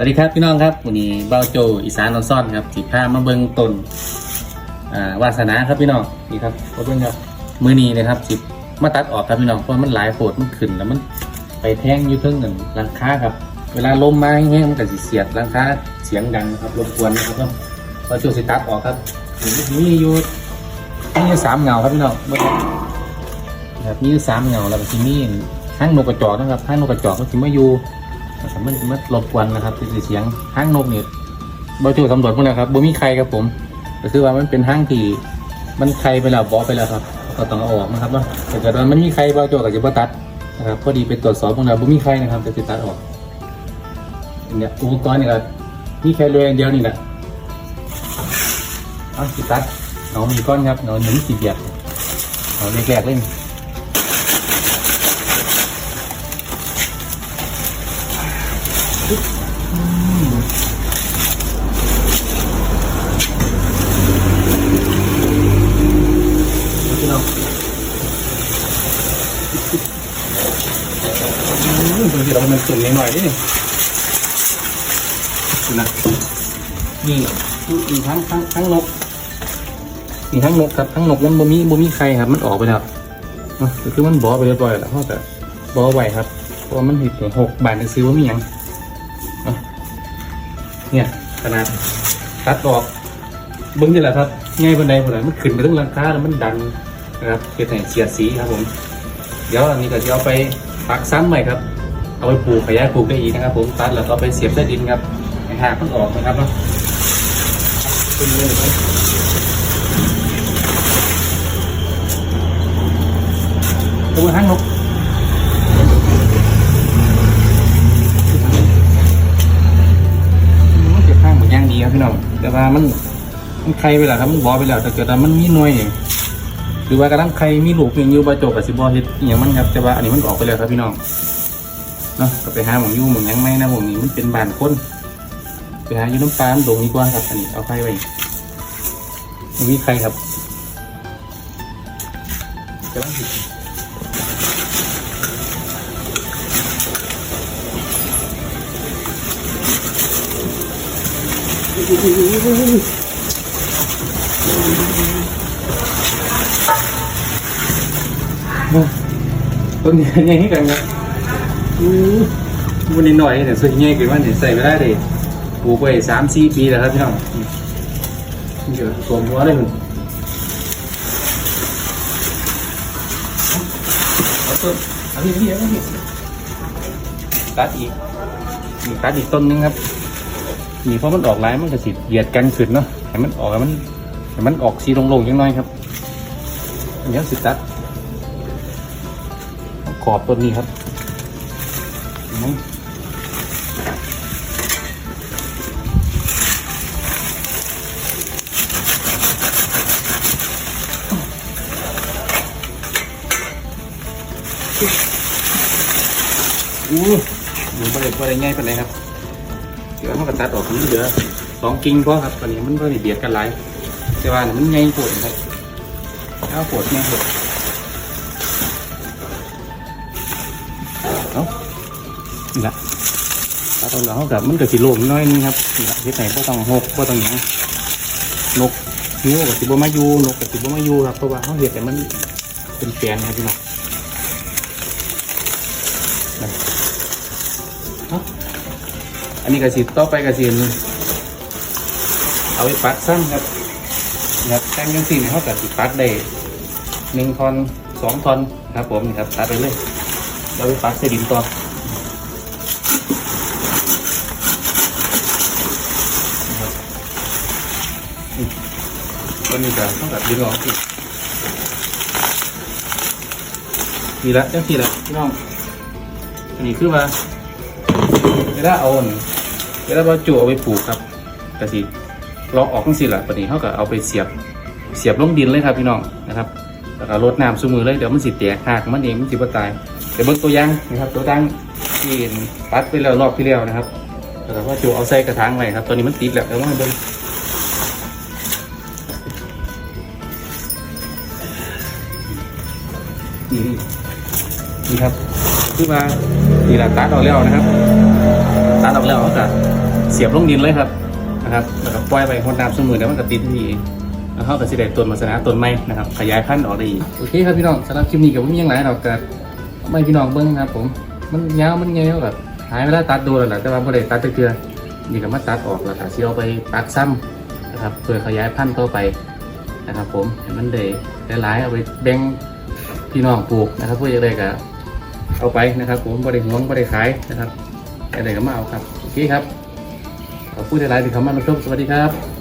สวัสดีครับพี่น้องครับวันนี้เบ้าโจอีสานนอนซ่อนครับสิพามาเบิงตนอ่าวาสนาครับพี่น้องนี่ครับมาเบิ้งครับมือนี้นะครับสิมาตัดออกครับพี่น้องเพราะมันหลายโผดมันขึ้นแล้วมันไปแท่งอยู่เทิงหนึ่งหลังคาครับ เวลาลมมาแห้งมันก็สิเสียดหลังคาเสียงดังครับรบกวนนะครับเนาะเบ้าโจสิตัดออกครับนี่มีอยู่มีอยู่สามเงาครับพี่น้องเบิ่งครับมีอยู่สามเงาแล้วก็สิมีห้างนกกระจอกนะครับห้างนกกระจอกมันสิมาอยู่ นะครับมันมันรบกวนนะครับเป็นเสียงห้างนกเนี่ยบอจูสำรวจพวกนี้ครับบ่มีใครครับผมก็คือว่ามันเป็นห้างที่มันใครไปแล้วบอไปแล้วครับ ก็ต้องเอาออกนะครับเนาะแต่เกิดว่ามันมีใครบอจูกับจะบ่ตัดนะครับพอดีไปตรวจสอบพวกนี้บ่มีใครนะครับจะติดตัดออกเนี่ยอุปกรณ์นี่ครับมีแค่เรือยเดียวนี่แหละเอาติดตัดเอามีก้อนครับเอาหนึ่งสีเบียดเอาแรกๆเล่น ดูสิเรามันตุ่นหน่อยนี่นะนี่มีทั้งทั้งทั้งนกมีทั้งนกครับทั้งนกนั้นบ่มีบ่มีใครครับ มันออกไปแล้วนะคือมันบอไปเรียบร้อยแล้วเขาแต่บอไวครับเพราะว่ามันเห็ดถึงหกบาทจะซื้อว่ามียังเนาะเนี่ยขนาดตัดออกเบิ้งนี่แหละครับง่ายบันไดคนไหนมันขึ้นไปทั้งหลังคาแล้วมันดันนะครับเพื่อให้เสียดสีครับผม เดี๋ยวอันนี้ก็จะเอาไปปักซ้ำใหม่ครับ เอาไปปลูกขยายปลูกได้อีกนะครับ ผมตัดแล้วก็เอาไปเสียบใต้ดินครับให้หากมันออกนะครับเนาะขึ้นเลยตัวห้างนกอืมเก็บข้างเหมือนย่างดีครับพี่น้องแต่ว่ามันมันใครไปแล้วครับมันบอไปแล้วแต่เกิดว่มันมีหน่วยหรือว่ากระทั่งใครมีลูกอย่างยูบาโจกกับสิบอเฮ็ดอย่างมันครับแต่ว่าอันนี้มันออกไปแล้วครับพี่น้อง เนาะก็ไปหาหมองยูหมองยังไม่นะผมนี่มันเป็นบานคนไปหาอยูน้ำปลาน้ำดงดีกว่าครับอันนี้เอาไฟไว้มีใครครับกำลังผิดต้นใหญ่ให้กันครั บอู้มันนิดหน่อยแต่ส่วนใหญ่เกิดว่าเนี่ยใส่ไม่ได้เลยปลูกไปสามสี่ปีแล้วครับพี่น้องนี่เดี๋ยวสวมหัวเลยมึงเอาต้นเอาที่นี่เอาที่ตัดอีกนี่ตัดอีกต้นนึงครับนี่เพราะมันออกลายมันก็สิเหยียดกันขึ้นเนาะให้มันออกให้มันให้มันออกสีโลงๆยังน้อยครับอันนี้สิตัดขอบต้นนี้ครับเห็น ไหมอู้หนูประเด็นประเด็นง่ายปานไหนครับเดี๋ยวมันก็ตัดออกมันเหลือสองกิ่งพอครับตอนนี้มันก็เบียดกันหลายแต่ว่ามันใหญ่ปวดครับเอาปวดใหญ่ปวด นี่ละตัดออกแล้วกับมันก็สิโล่งน้อยนึงครับนี่ละเฮ็ดไหนก็ต้องหกก็ต้องหยังนกนิ้วกับสิบมายูนกกับสิบมายูครับเพราะว่าเขาเห็ดแต่มันเป็นแกนครับพี่น้องอาอันนี้กระสีต่อไปกระสีเอาไปปัดซ้ำครับนะครับแต่งยังสี่เขากับสีปัดได้หนึ่งทอนสองทอนครับผมนี่ครับตัดไปเลยเราไปปัดเสดินต่อ ตัวนี้ก็ต้องกับดึงออกอีกมีละจังสี่ละพี่น้องอันนี้คือว่าเวลาเอาเวลาเราจู่เอาไปปลูกครับกะสิเราออกทั้งสิละปนี้เขาก็เอาไปเสียบเสียบลงดินเลยครับพี่น้องนะครับแล้วก็รดน้ำสูมือเลยเดี๋ยวมันสิแตกหักมันเองมันสิบตายเดี๋ยวเบิ่งตัวย่างนะครับตัวตั้งที่ปัดไปแล้วรอบที่แล้วนะครับแล้วก็ว่าจู่เอาใส่กระถางไว้ครับตัวนี้มันติดแล้วเดี๋ยวมาเบิ่ง นี่นี่ครับคือว่านี่แหละตัดออกแล้วนะครับตัดออกแล้วเขาก็เสียบลงดินเลยครับนะครับแล้วก็ปล่อยไปคนน้ำสมือแล้วมันก็ติดที่เองแล้วเขาก็สิได้ต้นมาสนาต้นไม้นะครับ ขยายพันธุ์ออกได้อีกโอเคครับพี่น้องสำหรับคลิปนี้ก็ไม่มีหยังหลายหรอกก็ไม่พี่น้องเบิ้งครับผมมันยาวมันเงี้ยวแบบหายเวลาตัดดูแล้วแหละแต่ว่าบ่ได้ตัดเตือๆนี่ก็มาตัดออกแล้วก็สิเอาไปปักซ้ำนะครับเพื่อขยายพันธุ์ต่อไปนะครับผมให้มันได้หลายๆเอาไปแบ่ง พี่น้องปลูกนะครับเพื่อจะได้ก็เอาไปนะครับผมบ่ได้หวงบ่ได้ขายนะครับอะไรก็มาเอาครับโอเคครับขอบคุณหลายๆที่เข้ามารับชมสวัสดีครับ